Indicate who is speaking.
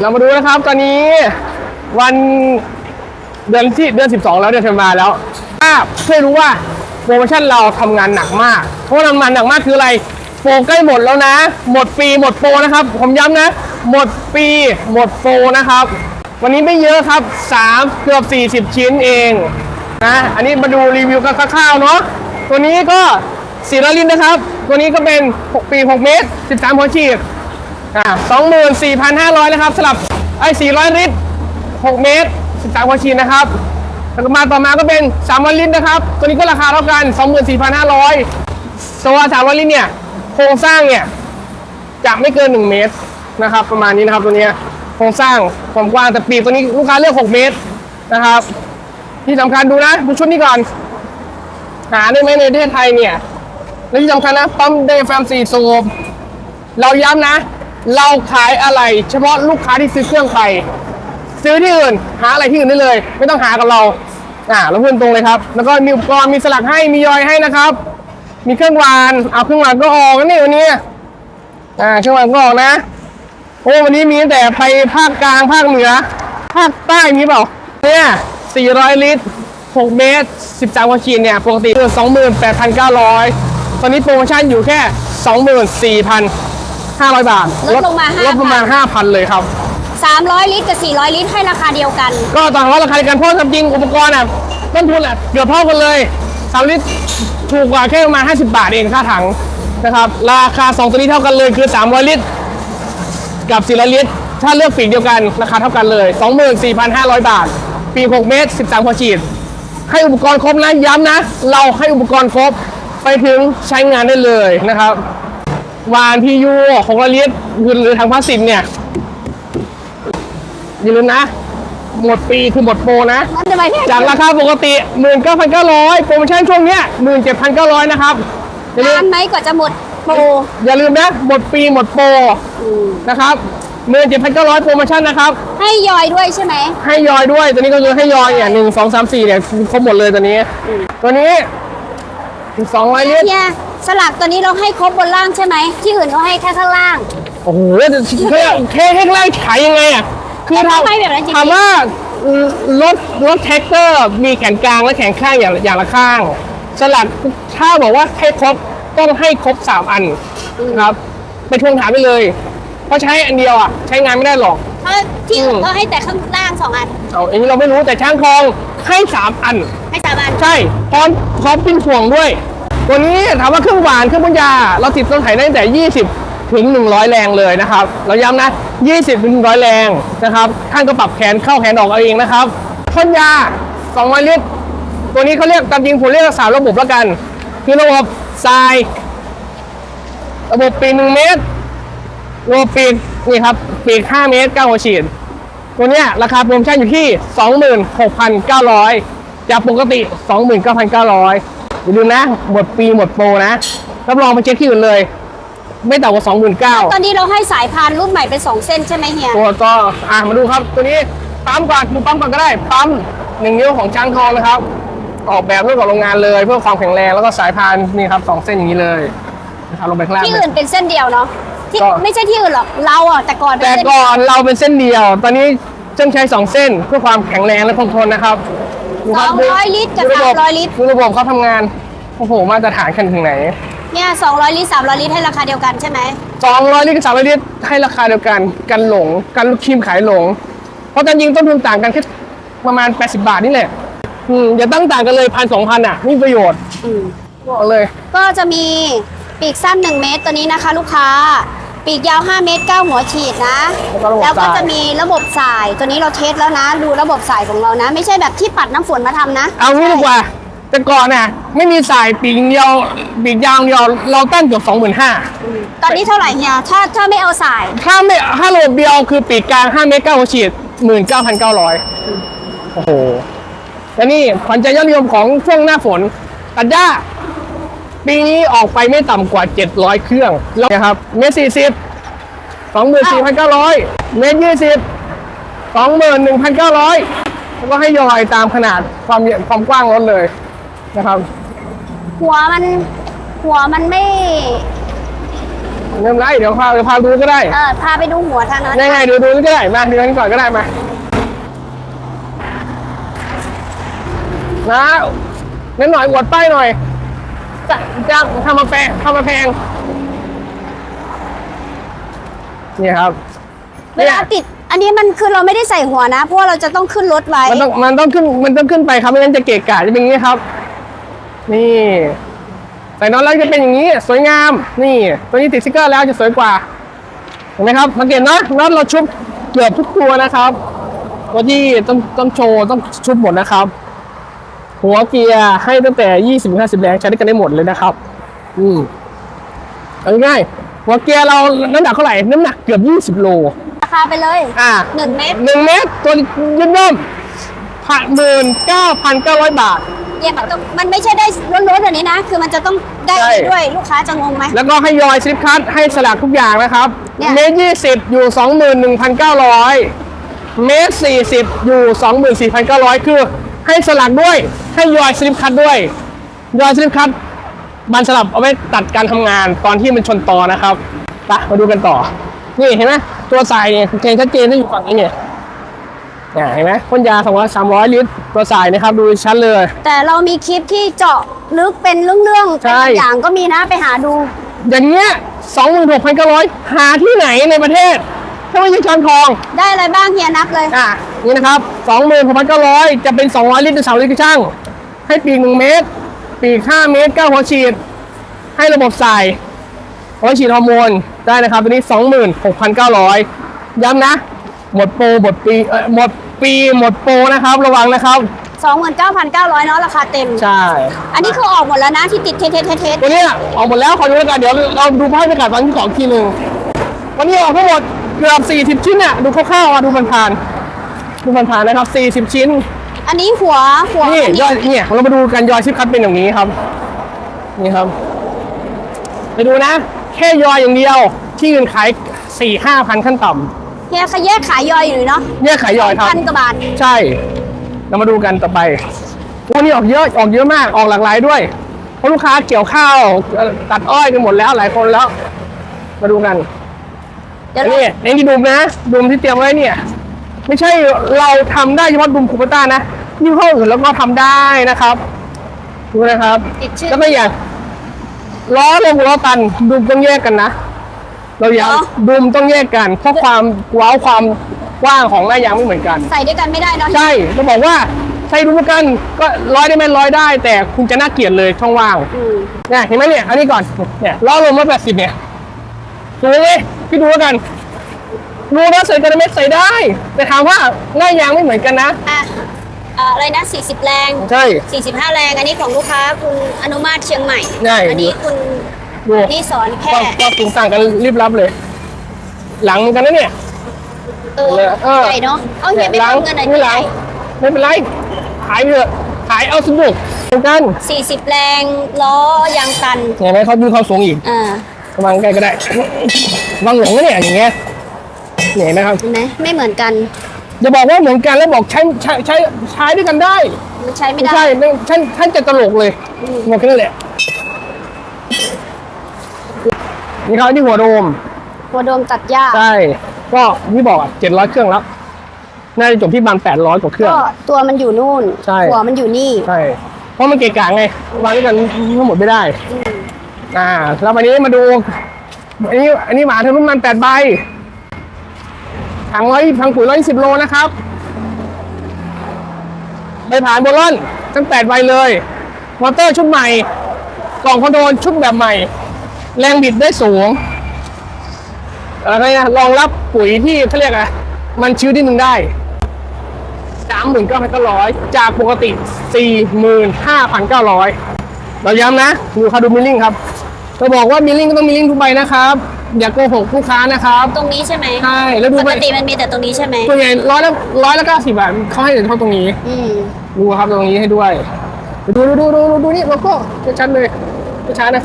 Speaker 1: เรามาดูนะครับตอนนี้วันเดือนที่เดือน 12 แล้วเดือนธันวาแล้วถ้าเพื่อรู้ว่าโปรโมชั่นเราทำงานหนักมากเพราะว่าทำงานหนักมากคืออะไรโปรใกล้หมดแล้วนะ หมดปีหมดโปรนะครับ ผมย้ำนะ หมดปีหมดโปรนะครับ วันนี้ไม่เยอะครับ 3 เกือบ 40 ชิ้นเองนะอันนี้มาดูรีวิวกันคร่าวๆเนาะตัวนี้ก็400ลิตรนะครับ ตัวนี้ก็เป็น 6 ปี 6 เมตร 13 หัวฉีด อ่า24,500นะครับสลับไอ้400ลิตร6เมตร13หัวฉีดนะครับแล้วก็มาต่อมาก็เป็น300ลิตรนะครับ ตัวนี้ก็ราคาเท่ากัน24,500ตัว300ลิตรเนี่ยโครงสร้างเนี่ยจะไม่เกิน1เมตรนะครับ ประมาณนี้นะครับตัวเนี้ยโครงสร้างความกว้างแต่ปีกตัวนี้ลูกค้าเลือก6เมตรนะครับ ที่สำคัญดูนะดูชุดนี้ก่อน หาได้ไหมในประเทศไทยเนี่ยและที่สำคัญนะปั๊มเดฟแฟมซีโซมเราย้ำนะ เราขายอะไร เฉพาะลูกค้าที่ซื้อเครื่องไปซื้อที่อื่น หาอะไรที่อื่นได้เลย ไม่ต้องหากับเราอ่าเราพูดตรงเลยครับ แล้วก็มีอุปกรณ์มีสลักให้มียอยให้นะครับ มีเครื่องวานเอาเครื่องวานก็ออกนะนี่วันนี้อ่าเครื่องวานก็ออกนะโอ้วันนี้มีตั้งแต่ไปภาคกลางภาคเหนือ ภาคใต้มีเปล่าเนี่ย400 ลิตร 6 เมตร 13กว่าขีดเนี่ยปกติคือ28,900 ตอนนี้โปรโมชั่นอยู่แค่ 24,500 บาท
Speaker 2: ลดลงมา
Speaker 1: ลดประมาณ5,000 เลยครับ
Speaker 2: 300 ลิตรกับ 400 ลิตรให้ราคาเดียวกัน
Speaker 1: ก็ต่างว่าราคาในการเพราะจริงอุปกรณ์อะต้นทุนอะเกือบเท่ากันเลยสามลิตรถูกกว่าแค่ประมาณ50 บาทเองค่าถังนะครับราคา 2 ตัวนี้เท่ากันเลยคือ 300 ลิตร กับ 400 ลิตร ถ้าเลือกปีกเดียวกันราคาเท่ากันเลย 24,500 บาท ปีก6เมตร 13หัวฉีด ให้อุปกรณ์ครบนะย้ำนะ เราให้อุปกรณ์ครบไปถึงใช้งานได้เลยนะครับ วานพียูของละลิตรหรือทางพลาสติกเนี่ยอย่าลืมนะ หมดปีคือหมดโปรนะ
Speaker 2: นั่นทำไมแพง
Speaker 1: จากราคาปกติ 19,900 โปรโมชั่นช่วงเนี้ย 17,900 นะครับอย่าลืม
Speaker 2: นานไหมกว่าจะหมดโปร
Speaker 1: อย่าลืมนะ หมดปีหมดโปรนะครับ 17,900 โปรโมชั่นนะครับ
Speaker 2: ให้ยอยด้วยใช่ไหม
Speaker 1: ให้ยอยด้วย ตัวนี้ก็คือให้ยอยเนี่ยหนึ่งสองสามสี่เนี่ยครบหมดเลยตัวนี้ ตัวนี้สองร้อยลิตร
Speaker 2: เนี่ย สลักตัวนี้เราให้ครบบนล่างใช่ไหม ที่อื่นเขาให้แค่ข้างล่าง
Speaker 1: โอ้โหแค่แค่ให้ไล่ขายยังไงอะ คือ
Speaker 2: แล้ว
Speaker 1: ทำ
Speaker 2: ทำไมแบบนั้นจริงๆ
Speaker 1: ถามว่ารถรถแท็กเตอร์มีแขนกลางและแขนข้างอย่างอย่างละข้าง สลักถ้าบอกว่าให้ครบต้องให้ครบสามอันนะครับ ไปทวงถามได้เลย เพราะใช้อันเดียวอะใช้งานไม่ได้หรอก
Speaker 2: เพราะที่อื่น
Speaker 1: อืม
Speaker 2: ก็ให้แต่ข้างล่างสองอัน
Speaker 1: เอาอันนี้เราไม่รู้แต่ช่างทองให้สามอัน
Speaker 2: ให้สามอัน
Speaker 1: ใช่พร้อมพร้อมปิ้นถ่วงด้วย ตัวนี้ถามว่าเครื่องหวานเครื่องบรรยา เราติดต้นไถได้ตั้งแต่ 20 ถึง 100 แรงเลยนะครับ เราย้ำนะ 20 ถึง 100 แรงนะครับท่านก็ปรับแขนเข้าแขนออกเอาเองนะครับพ่นยา 200 ลิตร ตัวนี้เขาเรียกตามจริงผมเรียกสามระบบแล้วกัน คือระบบทราย ระบบปีก1เมตรระบบปีกนี่ครับปีก5เมตร9หัวฉีด ตัวนี้ราคาโปรโมชั่นอยู่ที่ 26,900จากปกติ 29,900 อย่าลืมนะ หมดปีหมดโปรนะ รับรองไปเช็คที่อื่นเลย ไม่ต่ำกว่า29,000
Speaker 2: ตอนนี้เราให้สายพานรุ่นใหม่เป็นสองเส้นใช่ไหมเฮีย
Speaker 1: ตัวก็อะมาดูครับ ตัวนี้ปั๊มก่อนดูปั๊มก่อนก็ได้ ปั๊มหนึ่งนิ้วของช้างทองนะครับ ออกแบบร่วมกับโรงงานเลย เพื่อความแข็งแรงแล้วก็สายพานนี่ครับสองเส้นอย่างนี้เลยนะครับลงไปข้างล่าง
Speaker 2: ที่
Speaker 1: เลย
Speaker 2: อื่นเป็นเส้นเดียวเนาะที่
Speaker 1: ก็
Speaker 2: ไม่ใช่ที่อื่นหรอกเราอะแต่ก่อนเป็
Speaker 1: แต่
Speaker 2: นเส้น
Speaker 1: ก่อนเราเป็นเส้นเดียว ตอนนี้เส้นใช้สองเส้นเพื่อความแข็งแรงและคงทนนะครับ ดู
Speaker 2: ส
Speaker 1: ค
Speaker 2: อบง
Speaker 1: ดู
Speaker 2: ร้อยลิตรกับ
Speaker 1: ดู
Speaker 2: สาม
Speaker 1: ระบบ
Speaker 2: ร้อยลิตร
Speaker 1: ดูระบบเขาทำงาน โอ้โห มาตรฐานกันถึงไหน
Speaker 2: เนี่ยสองร้อยลิตรสามร้อยลิตรให้ราคาเดียวกันใช่ไหม
Speaker 1: 200ลิตรกับ300ลิตรให้ราคาเดียวกัน กันหลง กันลูกทีมขายหลง เพราะจริงๆต้นทุนต่างกันแค่ประมาณ 80 บาทนี่แหละ อืมอย่าตั้งต่างกันเลยพันสองพันอะไม่มีประโยชน์
Speaker 2: อืม
Speaker 1: บอกเลย
Speaker 2: ก็จะมีปีกสั้น 1 เมตรตัวนี้นะคะ ลูกค้า ปีกยาว 5 เมตร 9 หัวฉีดนะ
Speaker 1: แล้วก็ระบบ
Speaker 2: แล้วก็
Speaker 1: สาย
Speaker 2: จะมีระบบสาย ตัวนี้เราเทสแล้วนะ ดูระบบสายของเรานะ ไม่ใช่แบบที่ปัดน้ำฝนมาทำนะ
Speaker 1: เอางี้ดีกว่าแต่ก่อนน่ะไม่มีสายปีกเดียวปีกยาวเดียวเราตั้งเกือบสองหมื่นห้า
Speaker 2: ตอนนี้เท่าไหร่เฮียถ้าถ้าไม่เอาสาย
Speaker 1: ถ้าไม่ถ้าระบบเดียวคือปีกกลาง5เมตร9หัวฉีด19,900โอ้โหและนี่ขวัญใจยอดนิยมของช่วงหน้าฝนตัดหญ้า ปีนี้ออกไปไม่ต่ำกว่า 700 เครื่องแล้วนะครับเมตรสี่สิบสองหมื่นสี่พันเก้าร้อยเมตรยี่สิบสองหมื่นหนึ่งพันเก้าร้อยแล้วก็ให้ยอยตามขนาดความความกว้างรถเลยนะครับ
Speaker 2: หัวมันหัวมันไม่ห
Speaker 1: เริ่มไรเดี๋ยวพาเดี๋ยวพาดูก็ได้
Speaker 2: เออพาไปดูหัวทางนั้น
Speaker 1: ยังไงดูดูก็ได้มาดูกันก่อนก็ได้มานะนั่นหน่อยอวดป้ายหน่อย จะจะทำมาแพงทำมาแพงนี่ครับ
Speaker 2: เวลาติด อันนี้มันคือเราไม่ได้ใส่หัวนะ เพราะว่าเราจะต้องขึ้นรถไว้
Speaker 1: มันต้องมันต้องขึ้นมันต้องขึ้นไปครับไม่งั้นจะเกะกะจะเป็นอย่างนี้ครับ นี่ ใส่น็อตแล้วจะเป็นอย่างนี้ สวยงาม นี่ ตัวนี้ติดสติ๊กเกอร์แล้วจะสวยกว่าเห็นไหมครับสังเกตนะน็อตเราชุบเกือบทุกตัวนะครับตัวที่ต้องต้องโชว์ต้องชุบหมดนะครับ หัวเกียร์ให้ตั้งแต่20 50แรงใช้ได้กันได้หมดเลยนะครับ อืมเอาง่ายๆหัวเกียร์เราน้ำหนักเท่าไหร่ น้ำหนักเกือบ20โล
Speaker 2: ราคาไปเลย
Speaker 1: อ่า
Speaker 2: หนึ่งเมตร
Speaker 1: หนึ่งเมตรตัวยืนย่อมพันหมื่นเก้าพันเก้าร้อยบาท
Speaker 2: เนี่ยมันต้องมันไม่ใช่ได้ล้วนๆแบบนี้นะ คือมันจะต้องได้
Speaker 1: ใช่
Speaker 2: ด้วยลูกค้าจะงงไหม
Speaker 1: แล้วก็ให้ยอยสลิปคัทให้สลักทุกอย่างนะครับ
Speaker 2: เนี่ย
Speaker 1: เมตรยี่สิบอยู่สองหมื่นหนึ่งพันเก้าร้อยเมตรสี่สิบอยู่สองหมื่นสี่พันเก้าร้อยคือ ให้สลักด้วย ให้ยอยสลิปคัทด้วย ยอยสลิปคัทบันสลับเอาไว้ตัดการทำงานตอนที่มันชนตอนะครับไปมาดูกันต่อ นี่เห็นไหมตัวสายเนี่ยเกณฑ์ชัดเจนที่อยู่ฝั่งนี้เนี่ยเนี่ยเห็นไหมพ่นยาสองร้อยสามร้อยลิตรตัวสายนะครับดูชัดเลย
Speaker 2: แต่เรามีคลิปที่เจาะลึกเป็นเรื่องๆ
Speaker 1: ใช่
Speaker 2: เป็นตัวอย่างก็มีนะไปหาดู
Speaker 1: อย่างเงี้ยสองหมื่นหกพันเก้าร้อยหาที่ไหนในประเทศ ถ้าไม่ใช่ช้อนทอง
Speaker 2: ได้อะไรบ้างเฮียนับเลย
Speaker 1: อะ นี่นะครับสองหมื่นหกพันเก้าร้อยจะเป็นสองร้อยลิตรหรือสามลิตรก็ช่าง ให้ปีกหนึ่งเมตร ปีกห้าเมตรเก้าหัวฉีด ให้ระบบใส่หัวฉีดฮอร์โมนได้นะครับตัวนี้สองหมื่นหกพันเก้าร้อยย้ำนะ หมดโปรหมดปีเออหมดปีหมดโปรนะครับ ระวังนะครับ
Speaker 2: 29,900เนาะราคาเต็ม
Speaker 1: ใช่
Speaker 2: อันนี้คือออกหมดแล้วนะที่ติดเทสเทสเทสเทส
Speaker 1: ตัวเนี้ยออกหมดแล้วขอดูแล้วกันเดี๋ยวเราดูภาพบรรยากาศตอนที่ของทีหนึ่งวันนี้ออกทั้งหมดเกือบ40 ชิ้นเนี่ยดูคร่าวๆอะดูผ่านๆ ดูผ่านๆนะครับ 40 ชิ้น
Speaker 2: อันนี้หัวหัว
Speaker 1: นี่
Speaker 2: อัน
Speaker 1: ยอ
Speaker 2: นี้
Speaker 1: ดเนี่ยเรามาดูกันยอยชิปคัตเป็นอย่างนี้ครับ นี่ครับ ไปดูนะ แค่ยอยอย่างเดียว ที่อื่นขายสี่ห้าพันขั้นต่
Speaker 2: เฮียเขาแยกขายยอยอยู่เนาะำ
Speaker 1: เนี่ยขายยอยครับ
Speaker 2: พันกว่าบาท
Speaker 1: ใช่ เรามาดูกันต่อไปวันนี้ออกเยอะออกเยอะมากออกหลากหลายด้วย เพราะลูกค้าเกี่ยวข้าวเอ่อตัดอ้อยกันหมดแล้วหลายคนแล้ว มาดูกัน
Speaker 2: เดี๋ยว
Speaker 1: อัน
Speaker 2: เรา
Speaker 1: นี้ในที่ดุมนะดุมที่เตรียมไว้เนี่ย ไม่ใช่เราทำได้เฉพาะดุมคูปต้านะยี่ห้ออื่นแล้วก็ทำได้นะครับดูนะครับ
Speaker 2: ติดชื่อ
Speaker 1: แล้วก็อย่างล้อลงล้อตันดุมต้องแยกกันนะเราอยาก
Speaker 2: เหรอ
Speaker 1: ดุมต้องแยกกัน เพราะความว้าวความกว้างของหน้ายางไม่เหมือนกัน
Speaker 2: ใส่ด้วยกันไม่ได้เนาะ
Speaker 1: ใช่เราบอกว่าใช้ดุมกันก็ร้อยได้ไหมร้อยได้ แต่คุณจะน่าเกลียดเลยช่องว่าง
Speaker 2: อืม
Speaker 1: เนี่ยเห็นไหมเนี่ยอันนี้ก่อนเนี่ยล้อลมมาแปดสิบเนี่ยดูเลยพี่ดูแล้วกัน ดูนะใส่กระเม็ดใส่ได้ แต่ถามว่าหน้ายางไม่เหมือนกันนะ
Speaker 2: อะเอ่ออะไรนะ 40 แรง
Speaker 1: ใช่
Speaker 2: 45 แรง อันนี้ของลูกค้าคุณอนุมาตเชียงใหม่
Speaker 1: ใช่
Speaker 2: อันี้คุณ
Speaker 1: ดู
Speaker 2: นี่สอนแค่
Speaker 1: ก็ก็สูงต่างกันรีบรับเลย หลังเหมือนกันนะเนี่ย
Speaker 2: เออ
Speaker 1: เออ
Speaker 2: ใหญ่เนาะเอาเฮียไม่
Speaker 1: หลั
Speaker 2: ทำเงินหน่อย
Speaker 1: ไม่หลังไม่เป็นไร ขายไปเถอะขายเอาสนุกเหมือนกัน
Speaker 2: 40แรงล้อยางตัน
Speaker 1: เห็นไหมเขาดูเขาสูงอีก
Speaker 2: อ่า
Speaker 1: วางใกล้ก็ได้ วางหลงนะเนี่ยอย่างเงี้ย เนี่ยเห็นไหมครับ
Speaker 2: เห็นไหมไม่เหมือนกัน
Speaker 1: อย่าบอกว่าเหมือนกันแล้วบอกใช้ใช้ใช้ใช้ด้วยกันได้
Speaker 2: มันใช้ไม่
Speaker 1: ไม่
Speaker 2: ได้
Speaker 1: ใช่ไม่ท่านท่านจะตลกเลยบอกแค่นั้นแหละนี่เขาที่หัวโดม
Speaker 2: หัวโดมตัดหญ้า
Speaker 1: ใช่ ก็ที่บอกอะเจ็ดร้อยเครื่องแล้ว น่าจะจบที่บานแปดร้อยกว่าเครื่อง
Speaker 2: ก็ตัวมันอยู่นู่น
Speaker 1: ใช่
Speaker 2: หัวมันอยู่นี่
Speaker 1: ใช่ เพราะมันเกะกะไงวางด้วยกันทั้งหมดไม่ได้ อ่า แล้ววันนี้มาดู อันนี้ อันนี้หมาทำน้ำมันแปดใบ ถังร้อยถังปุ๋ยร้อยสิบโลนะครับใบผ่านโบลอนทั้งแปดใบเลยมอเตอร์ชุดใหม่ กล่องคอนโทรลชุดแบบใหม่ แรงบิดได้สูงอะไรนะรองรับปุ๋ยที่เขาเรียกอะมันชื้นที่หนึ่งได้สามหมื่นเก้าพันเก้าร้อยจากปกติสี่หมื่นห้าพันเก้าร้อยเราย้ำนะดูคาดูมิลลิ่งครับเราบอกว่ามิลลิ่งก็ต้องมิลลิ่งทุกใบนะครับ อย่าโกหกลูกค้านะครับ
Speaker 2: ตรงนี้ใช่ไหม
Speaker 1: ใช่แล้วดู
Speaker 2: ป
Speaker 1: ไป
Speaker 2: กติมันมีแต่ตรงนี้ใช่ไหม
Speaker 1: ตัวใหญ่ร้อยละร้อยละเก้าสิบบาทเขาให้เฉพาะตรงนี้
Speaker 2: อืม
Speaker 1: ดูครับตรงนี้ให้ด้วย ดูดูดูดูดูดูนี่โลโก้ชัดๆเลยชัดๆนะครับ